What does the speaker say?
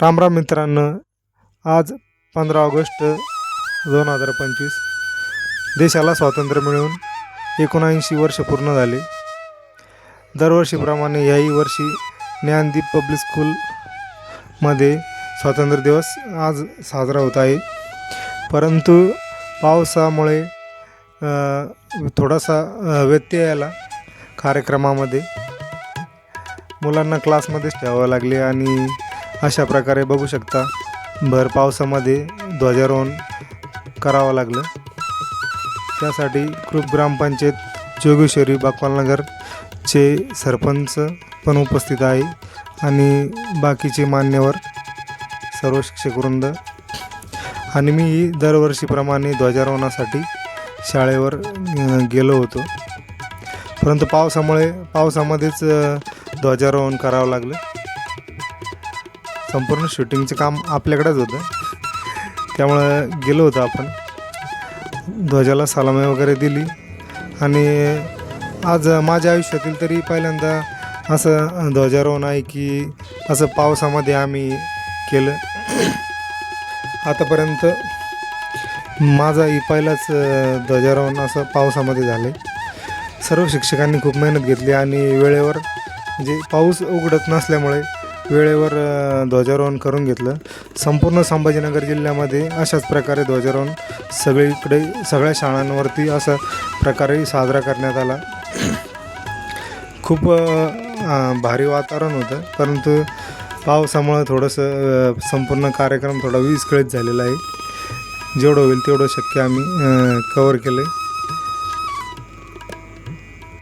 राम राम मित्रांनो आज पंधरा ऑगस्ट दोन हजार पंचवीस. देशाला स्वातंत्र्य मिळून एकोणऐंशी वर्ष पूर्ण झाले. दरवर्षीप्रमाणे याही वर्षी ज्ञानदीप पब्लिक स्कूलमध्ये स्वातंत्र्य दिवस आज साजरा होत आहे. परंतु पावसामुळे थोडासा व्यत्यय आला कार्यक्रमामध्ये. मुलांना क्लासमध्येच ठेवावं लागले आणि अशा प्रकारे बघू शकता. भर पावसामध्ये ध्वजारोहण करावं लागलं. त्यासाठी कृप ग्रामपंचायत जोगेश्वरी बाकवालनगरचे सरपंच पण उपस्थित आहे आणि बाकीचे मान्यवर सर्व शिक्षकवृंद. आणि मी दरवर्षीप्रमाणे ध्वजारोहणासाठी शाळेवर गेलो होतो. परंतु पावसामुळे पावसामध्येच ध्वजारोहण करावं लागलं. संपूर्ण शूटिंगचं काम आपल्याकडेच होतं. त्यामुळं गेलो होतो आपण. ध्वजाला सलामी वगैरे दिली. आणि आज माझ्या आयुष्यातील तरी पहिल्यांदा असं ध्वजारोहण आहे की असं पावसामध्ये आम्ही केलं. आतापर्यंत माझाही पहिलाच ध्वजारोहण असं पावसामध्ये झालं सर्व शिक्षकांनी खूप मेहनत घेतली आणि वेळेवर म्हणजे पाऊस उघडत नसल्यामुळे वेळेवर ध्वजारोहण करून घेतलं. संपूर्ण संभाजीनगर जिल्ह्यामध्ये अशाच प्रकारे ध्वजारोहण सगळीकडे सगळ्या शाळांवरती असा प्रकारे साजरा करण्यात आला. खूप भारी वातावरण होतं. परंतु पावसामुळं थोडंसं संपूर्ण कार्यक्रम थोडा विस्कळीत झालेला आहे. जेवढं होईल तेवढं शक्य आम्ही कवर केलं आहे